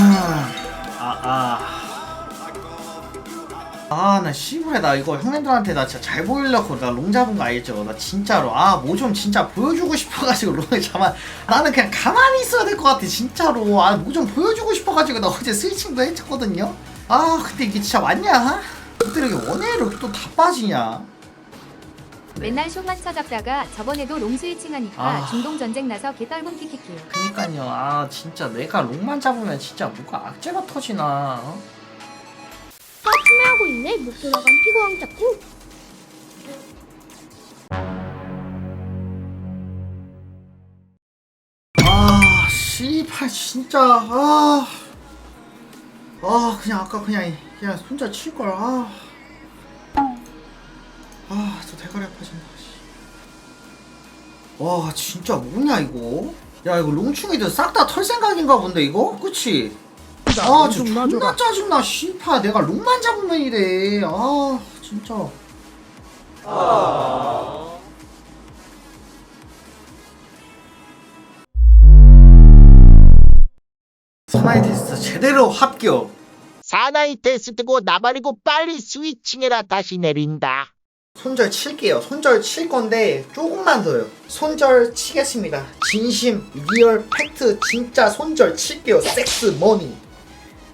아. 아, 나 씨부레 나 이거 형님들한테 나 진짜 잘 보이려고 나 롱 잡은 거 알죠? 나 진짜로 아, 뭐 좀 진짜 보여주고 싶어가지고 롱을 잡아. 나는 그냥 가만히 있어야 될 것 같아, 진짜로. 아, 뭐 좀 보여주고 싶어가지고 나 어제 스위칭도 했었거든요. 아, 근데 이게 진짜 맞냐? 그때 이렇게 원해로 또 다 빠지냐? 맨날 숏만 쳐잡다가 저번에도 롱 스위칭 하니까 아. 중동 전쟁 나서 개떨군 키키키. 그니까요. 아, 진짜 내가 롱만 잡으면 진짜 뭐가 악재가 터지나. 어? 아, 판매하고 있네. 못 돌아간 피고왕 잡고. 아, 씨발 진짜 아. 아, 그냥 아까 그냥 그냥 손자 칠 걸. 아. 아, 저 대가리 아파진다. 씨. 와, 진짜 뭐냐 이거? 야, 이거 롱충이들 싹 다 털 생각인가 본데 이거? 그치? 아, 저 존나 짜증나, 씨파. 내가 롱만 잡으면 이래. 아, 진짜. 사나이 테스트 제대로 합격. 사나이 테스트고 나발이고 빨리 스위칭해라 다시 내린다. 손절 칠게요. 손절 칠 건데 조금만 더요. 손절 치겠습니다. 진심, 리얼, 팩트, 진짜 손절 칠게요. 섹스 머니.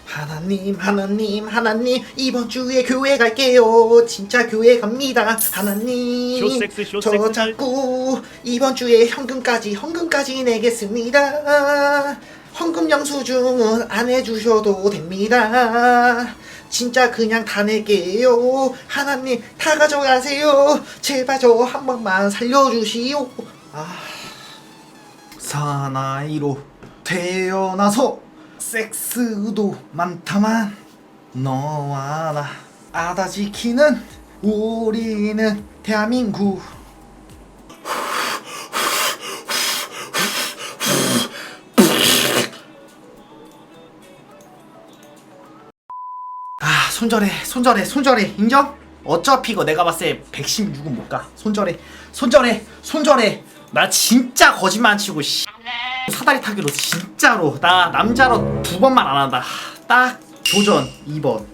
하나님, 하나님, 하나님, 이번 주에 교회 갈게요. 진짜 교회 갑니다. 하나님, 쇼섹스, 저 쇼섹스. 자꾸 이번 주에 현금까지, 현금까지 내겠습니다. 헌금 영수증은 안 해주셔도 됩니다. 진짜 그냥 다 낼게요. 하나님 다 가져가세요. 제발 저 한 번만 살려주시오. 아 사나이로 태어나서 섹스 의도 많다만 너와 나 아다 지키는 우리는 대한민국. 손절해 손절해 손절해. 인정? 어차피 이거 내가 봤을 때 116은 못 가. 손절해 손절해 손절해. 나 진짜 거짓말 안 치고 씨. 사다리 타기로 진짜로. 나 남자로 두 번만 안 한다. 딱 도전 2번.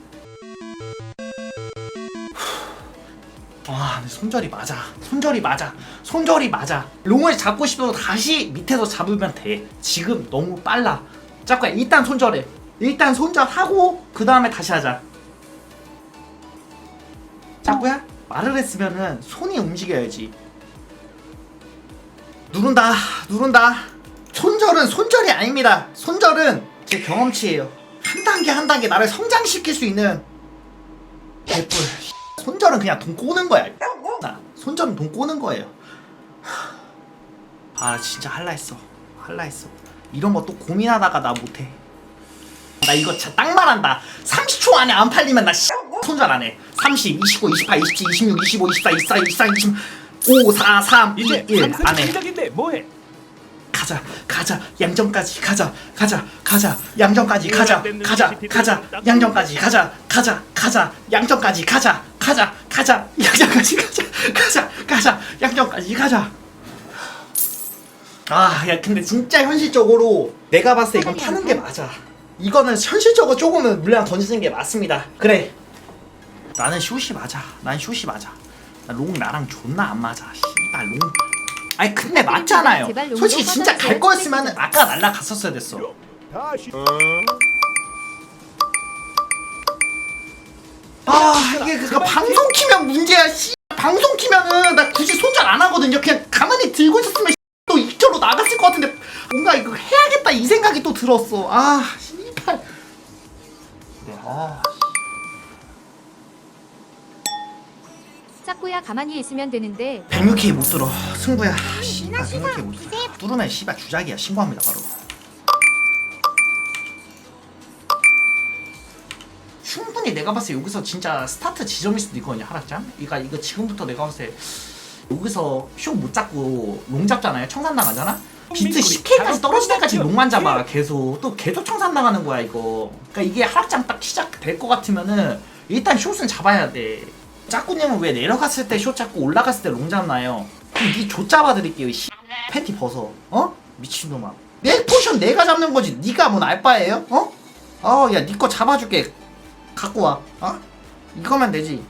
와 근데 손절이 맞아. 손절이 맞아. 손절이 맞아. 롱을 잡고 싶어도 다시 밑에서 잡으면 돼. 지금 너무 빨라. 자꾸야 일단 손절해. 일단 손절하고 그 다음에 다시 하자 자꾸야 말을 했으면은 손이 움직여야지. 누른다 누른다. 손절은 손절이 아닙니다. 손절은 제 경험치예요. 한 단계 한 단계 나를 성장시킬 수 있는 개뿔. 손절은 그냥 돈 꼬는 거야. 나 손절은 돈 꼬는 거예요. 아 진짜 할라 했어. 할라 했어. 이런 거 또 고민하다가 나 못해. 나 이거 진짜 딱 말한다. 30초 안에 안 팔리면 나 씨, 손절 안 해 30, 29, 28, 27, 26, 25, 24, 24, 24, 25 4, 3, 2, 이제 1 상승 안해. 시작인데 뭐해? 가자 가자 양정까지 가자 가자 가자 양정까지 가자 가자 가자 양정까지 가자 가자 가자 양정까지 가자 가자 가자 양정까지 가자 가자 가자 양정까지 가자. 아 야 근데 진짜 현실적으로 내가 봤을 때 이건 파는 게 맞아. 이거는 현실적으로 조금은 물량 던지는 게 맞습니다. 그래 나는 슛이 맞아. 난 슛이 맞아. 나 롱 나랑 존나 안 맞아. 씨발 롱. 아니 근데 맞잖아요. 솔직히 진짜 갈. 거였으면 아까 날라갔었어야 됐어. 다시. 아 이게 그거 방송 키면 문제야 씨. 방송 키면은 나 굳이 손절 안 하거든요. 그냥 가만히 들고 있었으면 또 이쪽으로 나갔을 것 같은데 뭔가 이거 해야겠다 이 생각이 또 들었어. 아 씨발. 네, 아 짝구야 가만히 있으면 되는데. 106K 못 들어. 승부야. 씨발 106K 못 들어. 뚫으면 씨발 주작이야. 신고합니다 바로. 충분히 내가 봤을 때 여기서 진짜 스타트 지점일 수도 있거든요 하락장. 그러니까 이거 지금부터 내가 봤을 때 여기서 쇼 못 잡고 롱 잡잖아요. 청산 나가잖아? 비트 10K까지 떨어질 때까지 롱만 잡아 계속. 또 계속 청산 나가는 거야 이거. 그러니까 이게 하락장 딱 시작될 것 같으면은 일단 숏은 잡아야 돼 짜꾸님은 왜 내려갔을 때숏 잡고 올라갔을 때 롱 잡나요? 그럼 니조 잡아드릴게요 이 씨. 패티 벗어 어? 미친놈아 내 포션 내가 잡는 거지 니가 뭔 알바예요? 어? 어야 니거 잡아줄게 갖고 와 어? 이거면 되지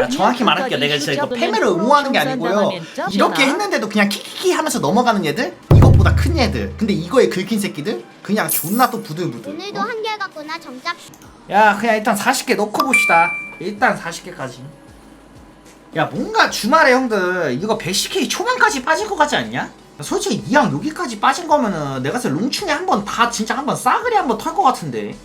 야, 정확히 말할게요 내가 진짜 이거 패배를 응원하는 게 아니고요 이렇게 했는데도 그냥 키키키 하면서 넘어가는 얘들 이것보다 큰 얘들 근데 이거에 긁힌 새끼들 그냥 존나 또 부들부들 오늘도 어? 한개 갖구나 정답. 야 그냥 일단 40개 넣고 봅시다 일단 40개까지. 야 뭔가 주말에 형들 이거 110K 초반까지 빠질 것 같지 않냐? 솔직히 이왕 여기까지 빠진 거면은 내가 봤을 때 롱충에 한번 다 진짜 한번 싸그리 한번 털 것 같은데.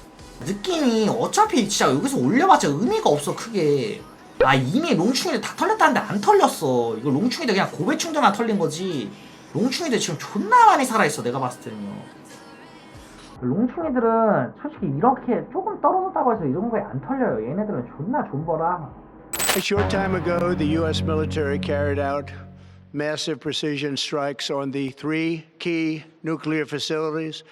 느낌이 어차피 진짜 여기서 올려봤자 의미가 없어 크게. 아 이미 롱충이들 다 털렸다는데 안 털렸어. 이거 롱충이들 그냥 고배충들만 털린 거지. 롱충이들 지금 존나 많이 살아있어 내가 봤을 때는요 롱충이들은 솔직히 이렇게 조금 떨어졌다고 해서 이런 거에 안 털려요 얘네들은 존나 존버라 A short time ago, the U.S. military carried out massive precision strikes on the three key nuclear facilities